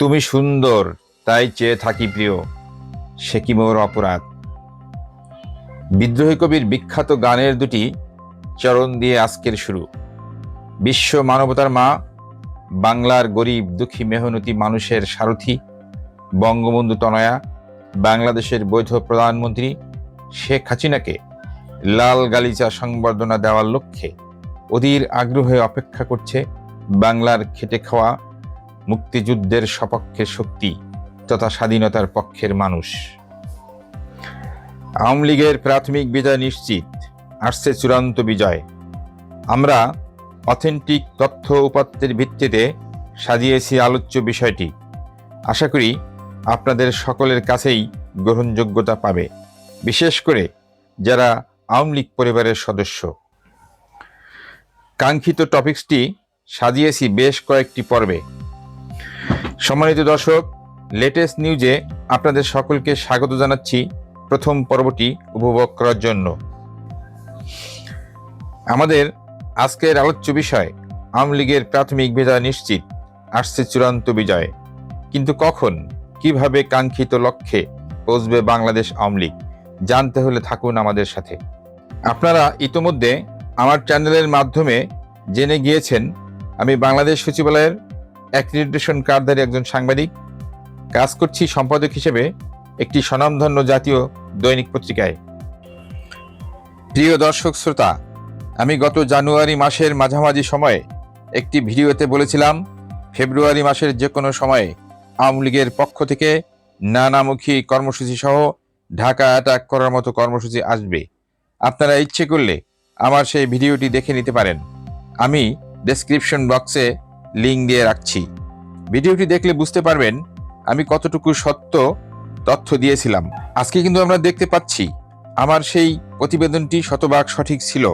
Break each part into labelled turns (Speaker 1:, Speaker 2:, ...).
Speaker 1: তুমি সুন্দর, তাই চেয়ে থাকি প্রিয়। সে কি মোর অপরাধ? বিদ্রোহী কবির বিখ্যাত গানের দুটি চরণ দিয়ে আজকের শুরু। বিশ্ব মানবতার মা, বাংলার গরিব দুঃখী মেহনতি মানুষের সারথি, বঙ্গবন্ধু তনয়া, বাংলাদেশের বৈধ প্রধানমন্ত্রী শেখ হাসিনাকে লাল গালিচা সংবর্ধনা দেওয়ার লক্ষ্যে অধীর আগ্রহে অপেক্ষা করছে বাংলার খেটে খাওয়া মুক্তিযুদ্ধের সপক্ষে শক্তি তথা স্বাধীনতার পক্ষের মানুষ। আওয়ামী লীগের প্রাথমিক বিজয় নিশ্চিত, আসছে চূড়ান্ত বিজয়। আমরা অথেন্টিক তথ্য উপাত্তের ভিত্তিতে সাজিয়েছি আলোচ্য বিষয়টি। আশা করি আপনাদের সকলের কাছেই গ্রহণযোগ্যতা পাবে, বিশেষ করে যারা আওয়ামী লীগ পরিবারের সদস্য। কাঙ্ক্ষিত টপিকসটি সাজিয়েছি বেশ কয়েকটি পর্বে। সম্মানিত দর্শক লেটেস্ট নিউজে আপনাদের সকলকে স্বাগত জানাচ্ছি প্রথম পর্বটি উপভোগ করার জন্য। আমাদের আজকের আলোচ্য বিষয়, আওয়ামী লীগের প্রাথমিক বিজয় নিশ্চিত, আসছে চূড়ান্ত বিজয়। কিন্তু কখন, কীভাবে কাঙ্ক্ষিত লক্ষ্যে পৌঁছবে বাংলাদেশ আওয়ামী লীগ? জানতে হলে থাকুন আমাদের সাথে। আপনারা ইতোমধ্যে আমার চ্যানেলের মাধ্যমে জেনে গিয়েছেন, আমি বাংলাদেশ সচিবালয়ের অ্যাক্রিডিটেশন কার্ডধারী একজন সাংবাদিক, কাজ করছি সম্পাদক হিসেবে একটি স্বনামধন্য জাতীয় দৈনিক পত্রিকায়। প্রিয় দর্শক শ্রোতা, আমি গত জানুয়ারি মাসের মাঝামাঝি সময়ে একটি ভিডিওতে বলেছিলাম, ফেব্রুয়ারি মাসের যে কোনো সময়ে আওয়ামী লীগের পক্ষ থেকে নানামুখী কর্মসূচি সহ ঢাকা অ্যাটাক করার মতো কর্মসূচি আসবে। আপনারা ইচ্ছে করলে আমার সেই ভিডিওটি দেখে নিতে পারেন। আমি ডেসক্রিপশন বক্সে লিঙ্ক দিয়ে রাখছি। ভিডিওটি দেখলে বুঝতে পারবেন আমি কতটুকু সত্য তথ্য দিয়েছিলাম। আজকে কিন্তু আমরা দেখতে পাচ্ছি, আমার সেই প্রতিবেদনটি শতভাগ সঠিক ছিল।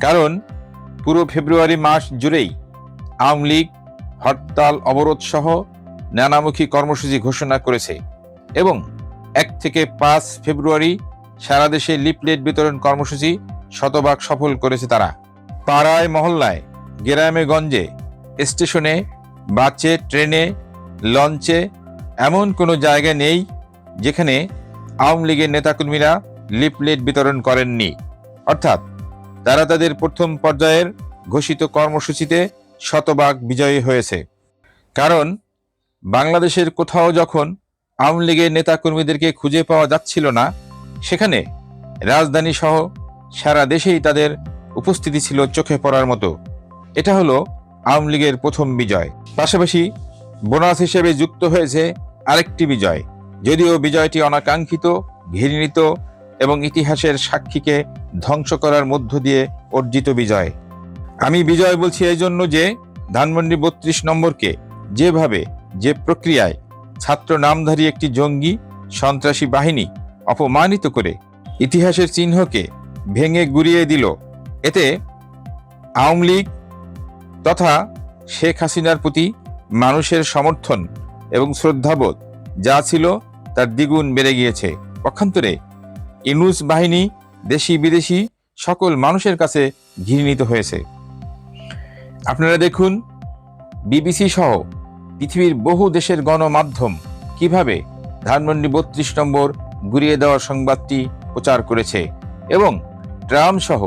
Speaker 1: কারণ পুরো ফেব্রুয়ারি মাস জুড়েই আওয়ামী লীগ হরতাল, অবরোধ সহ নানামুখী কর্মসূচি ঘোষণা করেছে এবং এক থেকে পাঁচ ফেব্রুয়ারি সারা দেশে লিপলেট বিতরণ কর্মসূচি শতভাগ সফল করেছে তারা। পাড়ায়, মহল্লায় গ্রামে গঞ্জে স্টেশনে, বাসে, ট্রেনে, লঞ্চে এমন কোনো জায়গা নেই যেখানে আওয়ামী লীগের নেতাকর্মীরা লিফলেট বিতরণ করেননি। অর্থাৎ তারা তাদের প্রথম পর্যায়ের ঘোষিত কর্মসূচিতে শতভাগ বিজয়ী হয়েছে। কারণ বাংলাদেশের কোথাও যখন আওয়ামী লীগের নেতাকর্মীদেরকে খুঁজে পাওয়া যাচ্ছিল না, সেখানে রাজধানী সহ সারা দেশেই তাদের উপস্থিতি ছিল চোখে পড়ার মতো। এটা হলো আওয়ামী লীগের প্রথম বিজয়। পাশাপাশি বোনাস হিসেবে যুক্ত হয়েছে আরেকটি বিজয়। যদিও বিজয়টি অনাকাঙ্ক্ষিত, ঘৃণিত এবং ইতিহাসের সাক্ষীকে ধ্বংস করার মধ্য দিয়ে অর্জিত বিজয়। আমি বিজয় বলছি এই জন্য যে ধানমন্ডি বত্রিশ নম্বরকে যেভাবে, যে প্রক্রিয়ায় ছাত্র নামধারী একটি জঙ্গি, সন্ত্রাসী বাহিনী অপমানিত করে ইতিহাসের চিহ্নকে ভেঙে গুড়িয়ে দিল, এতে আওয়ামী লীগ তথা শেখ হাসিনার প্রতি মানুষের সমর্থন এবং শ্রদ্ধাবোধ যা ছিল তার দ্বিগুণ বেড়ে গিয়েছে। পক্ষান্তরে ইনুস বাহিনী দেশি বিদেশি সকল মানুষের কাছে ঘৃণিত হয়েছে। আপনারা দেখুন, বিবিসি সহ পৃথিবীর বহু দেশের গণমাধ্যম কীভাবে ধানমন্ডি বত্রিশ নম্বর গুড়িয়ে দেওয়ার সংবাদটি প্রচার করেছে এবং ট্রাম্প সহ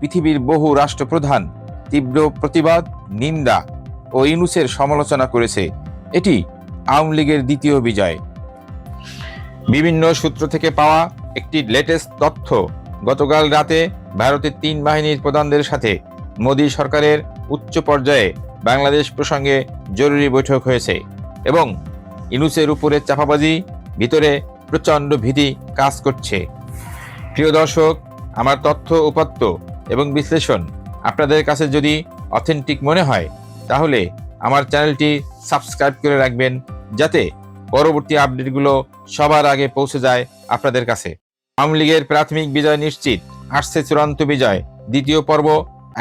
Speaker 1: পৃথিবীর বহু রাষ্ট্রপ্রধান তীব্র প্রতিবাদ, নিন্দা ও ইনুসের সমালোচনা করেছে। এটি আওয়ামী লীগের দ্বিতীয় বিজয়। বিভিন্ন সূত্র থেকে পাওয়া একটি লেটেস্ট তথ্য, গতকাল রাতে ভারতের তিন বাহিনীর প্রধানদের সাথে মোদী সরকারের উচ্চ পর্যায়ে বাংলাদেশ প্রসঙ্গে জরুরি বৈঠক হয়েছে এবং ইনুসের উপরে চাপাবাজি, ভিতরে প্রচণ্ড ভীতি কাজ করছে। প্রিয় দর্শক, আমার তথ্য উপাত্ত এবং বিশ্লেষণ আপনাদের কাছে যদি অথেন্টিক মনে হয়, তাহলে আমার চ্যানেলটি সাবস্ক্রাইব করে রাখবেন, যাতে পরবর্তী আপডেটগুলো সবার আগে পৌঁছে যায় আপনাদের কাছে। আওয়ামী লীগের প্রাথমিক বিজয় নিশ্চিত, আসছে চূড়ান্ত বিজয়। দ্বিতীয় পর্ব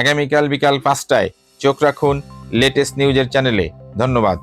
Speaker 1: আগামীকাল বিকাল পাঁচটায়। চোখ রাখুন লেটেস্ট নিউজের চ্যানেলে ধন্যবাদ।